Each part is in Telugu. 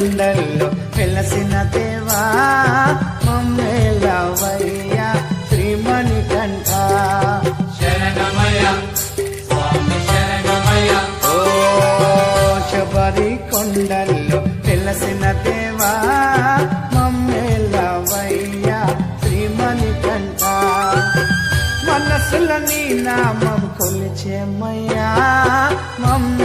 కొండల్లో వెలసిన దేవా మమ్మేలవయ్యా శ్రీమణి కంఠ. శరణమయ ఓ శబరి కొండల్లో వెలసిన దేవా మమ్మేలవయ్యా శ్రీమణి కంఠ. మనసుల నీ నామం కొలిచేమయ్యా మమ్మేలవయ్యా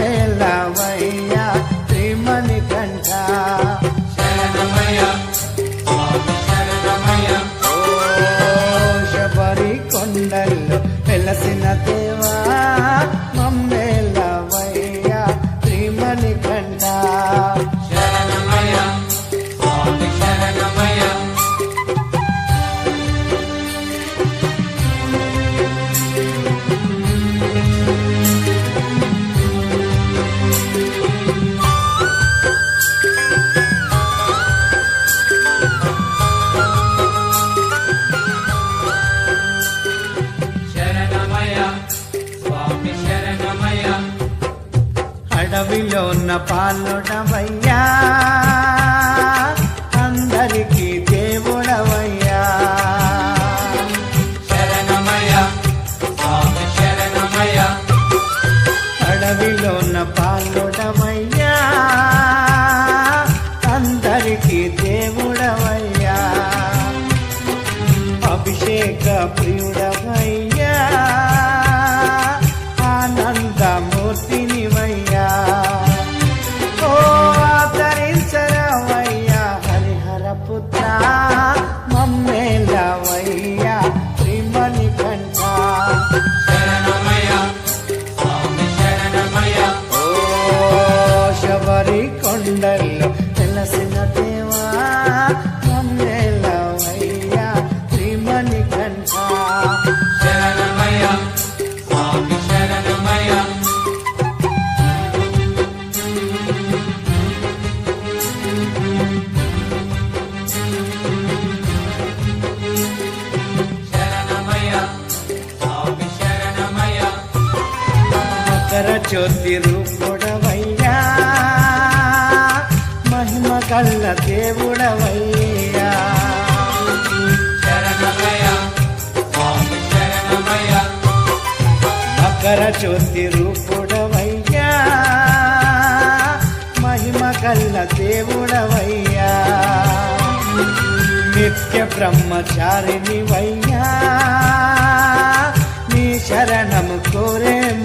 అడవిలో ఉన్న పాలుడవయ్యా. అందరికీ దేవుడవయ్యా. శరణమయ స్వామి శరణమయ అడవిలో ఉన్న పాలుడవయ్యా. అందరికీ దేవుడవయ్యా. అభిషేక ప్రియుడవయ్యా. మకర జ్యోతి రూపుడవయ్యా. మహిమ కళ్ళ దేవుడవయ్యా. మకర జ్యోతి రూపుడవయ్యా. మహిమ కళ్ళ దేవుడవయ్యా. నిత్య బ్రహ్మచారిని వయ్యా నీ శరణము కోరే